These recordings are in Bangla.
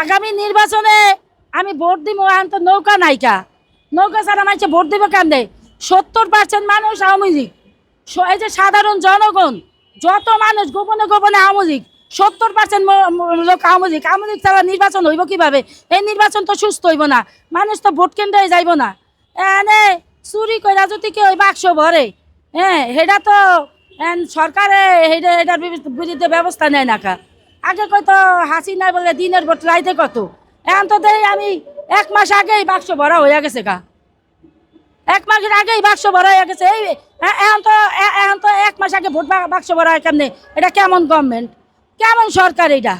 আগামী নির্বাচনে আমি ভোট দিব এখন তো নৌকা নাইকা নৌকা ছাড়া মানুষে ভোট দিব কেন সত্তর পার্সেন্ট মানুষ আওয়ামী লীগ। এই যে সাধারণ জনগণ, যত মানুষ গোপনে গোপনে আওয়ামী লীগ, সত্তর পার্সেন্ট লোক আওয়ামী লীগ। আওয়ামী লীগ ছাড়া নির্বাচন হইব কীভাবে? এই নির্বাচন তো সুস্থ হইব না। মানুষ তো ভোট কেন্দ্রে যাইব না। এনে চুরি কইরা যদি কেউ ওই বাক্স ভরে? হ্যাঁ সেটা তো সরকারে এটার বিরুদ্ধে- ব্যবস্থা নেয় না কা। আগে কত হাসি নাই বলে দিনের ভোট রাইতে কত? এখন তো আমি এক মাস আগেই বাক্স ভরা হয়ে গেছে গা। এক মাসের আগেই বাক্স ভরা হয়ে গেছে। এই এখন তো এখন তো এক মাস আগে ভোট বাক্স ভরা হয় কেমনে? এটা কেমন গভর্নমেন্ট কেমন সরকার এটা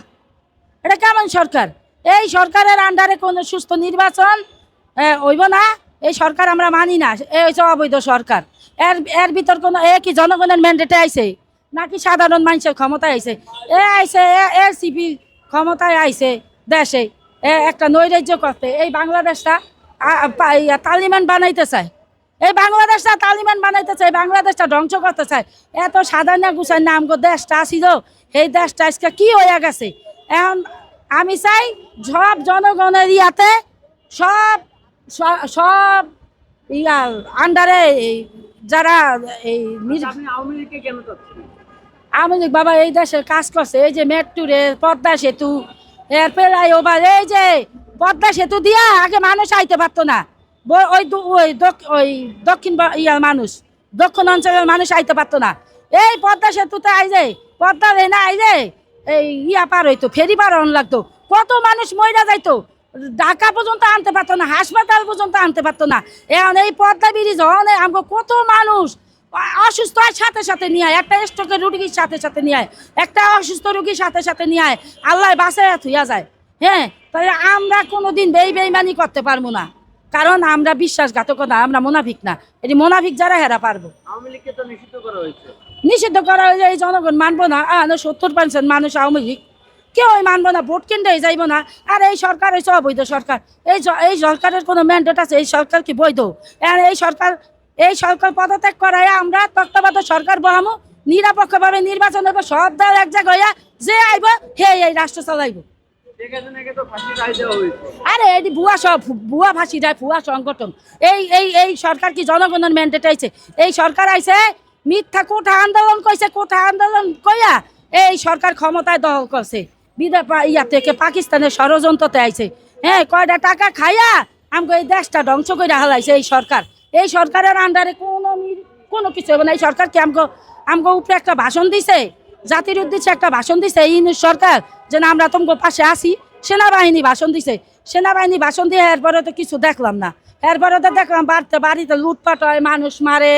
এটা কেমন সরকার? এই সরকারের আন্ডারে কোনো সুস্থ নির্বাচন হইব না। এই সরকার আমরা মানি না। এই হচ্ছে অবৈধ সরকার। এর এর ভিতর কোনো এ কি জনগণের ম্যান্ডেটে আইছে? নাকি সাধারণ মানুষের ক্ষমতায় আইছে? এ আইছে এর সিপি ক্ষমতায় আইছে দেশে। এ একটা নৈরাজ্য করতে। এই বাংলাদেশটা তালিবান বানাইতে চায়। এই বাংলাদেশটা তালিমান বানাইতে চায় বাংলাদেশটা ধ্বংস করতে চায়। এত সাধারণ গুছাই না, আমগো দেশটা আসিল এই দেশটা আজকে কি হয়ে গেছে? এখন আমি চাই সব জনগণের ইয়াতে সব সব ইয়া আন্ডারে যারা এই আওয়ামী লীগকে কেন আওয়ামী বাবা এই দেশের কাজ করছে, এই যে মেট্রো রেল পদ্মা সেতু, এর পেলাই ওবার এই যে পদ্মা সেতু দিয়া আগে মানুষ আইতে পারতো না। ওই ওই ওই দক্ষিণ ইয়ার মানুষ, দক্ষিণ অঞ্চলের মানুষ আইতে পারতো না। এই পদ্মা সেতুতে আই যে পদ্মা রেনা আইজে এই ইয়া পার হইতো, ফেরি পার হন লাগতো। কত মানুষ মইরা যাইতো, ঢাকা পর্যন্ত আনতে পারতো না, হাসপাতাল পর্যন্ত আনতে পারতো না। এখন এই পদ্মা ব্রিজ হন আমাকে কত মানুষ অসুস্থ হয় সাথে সাথে নিয়ে আয়। একটা স্ট্রোকের রুগীর সাথে সাথে নিয়ে আয়। একটা অসুস্থ রুগীর সাথে সাথে নিয়ে আয়। আল্লাহ বাসায় থুইয়া যায়। হ্যাঁ তাই আমরা কোনোদিন বেই বেইমানি করতে পারব না। কারণ আমরা বিশ্বাসঘাতকতা আমরা মোনাফিক না। এটি মোনাফিক যারা হেরা পারব। নিষিদ্ধ করা হয়েছে। হয়ে যায় জনগণ মানবো না। সত্তর পার্সেন্ট মানুষ আওয়ামী লীগ। কেউ মানবো না ভোট কেন্দ্রে যাইবো না। আর এই সরকার হচ্ছে অবৈধ সরকার। এই এই সরকারের কোনো ম্যান্ডেট আছে এই সরকার কি বৈধ? আর এই সরকার এই সরকার পদত্যাগ করায় আমরা তত্ত্বাবধায়ক সরকার বহামো, নিরপেক্ষভাবে নির্বাচন হবে সব দল এক জায়গায় হইয়া যে আইব, হে এই রাষ্ট্র চালাইব। আরে এটি ভুয়া সব, ভুয়া ভাসি দেয়, ভুয়া সংগঠন। এই এই এই সরকার কি জনগণের ম্যান্ডেট আইছে এই সরকার আইছে, মিথ্যা কোঠা আন্দোলন কইছে, কোঠা আন্দোলন কইয়া এই সরকার ক্ষমতায় দখল করছে। বিদা ইয়া থেকে পাকিস্তানের ষড়যন্ত্রতে আইছে। হ্যাঁ কয়টা টাকা খাইয়া আমাকে এই দেশটা ধ্বংস করে হালাইছে এই সরকার। এই সরকারের আন্ডারে কোনো কোনো কিছু হবে না। এই সরকার কি আমাকে আমাকে উপরে একটা ভাষণ দিছে? জাতির উদ্দেশ্যে একটা ভাষণ দিছে এই সরকার? যে না, আমরা তোমাকে পাশে আসি সেনাবাহিনী ভাষণ দিছে। সেনাবাহিনী ভাষণ দিয়ে এরপরে তো কিছু দেখলাম না। এরপরে তো দেখলাম বাড়িতে বাড়িতে লুটপাট হয়, মানুষ মারে,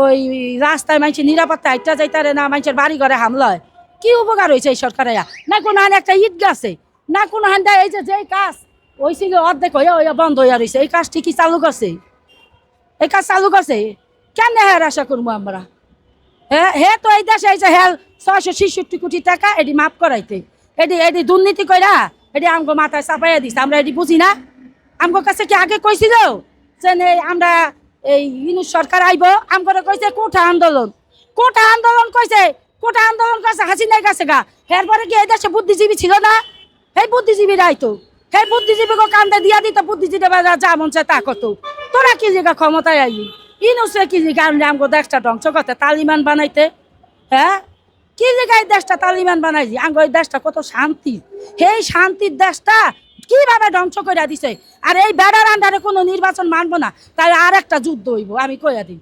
ওই রাস্তায় মানুষের নিরাপত্তা হাইটা যাইতারে না, মানুষের বাড়ি ঘরে হামলা হয়। কি উপকার হয়েছে এই সরকারে? না কোনো হান একটা ঈদ গাছে, না কোনো হান এই যে, যেই কাজ হয়েছিল অর্ধেক হয়ে বন্ধ হয়ে রয়েছে এই কাজ ঠিকই চালু করছে? এই কাজ চালু করছে। কেন হ্যাঁ আশা করব আমরা? হ্যাঁ হে তো এই দেশে এই যে হ্যাঁ ছয়শো ছেষট্টি কোটি টাকা এটি মাফ করাইতে। এটি এটি দুর্নীতি কইরা এটি আমগো মাথায় চাপাইয়া দিছে। আমরা এটি বুঝি না। আমগো কাছে কি আগে কইছিল যে আমরা এই ইউনিট সরকার আইব? আমগরে কইছে কোঠা আন্দোলন। কোঠা আন্দোলন কইছে, কোঠা আন্দোলন কইছে হাসিনার কাছে গা। এরপরে কি এই দেশে বুদ্ধিজীবী ছিল না? এই বুদ্ধিজীবী রাইতো সেই বুদ্ধিজীবী গো কান্দে, দিয়া দিত বুদ্ধিজীবী যা মন চায় তা কত তোরা কি জায়গা ক্ষমতায় আইলি? ইনুসে কি জায়গা আনলে? আমগো দেশটা ধ্বংস করতে তালিবান বানাইতে। হ্যাঁ? কি জায়গায় দেশটা তালিবান বানাইছি আঙ্গ এই দেশটা কত শান্তি। এই শান্তির দেশটা কীভাবে ধ্বংস করে দিছে? আর এই বেড়ার আন্ডারে কোনো নির্বাচন মানবো না। তাই আর একটা যুদ্ধ হইব, আমি কইয়া দিই।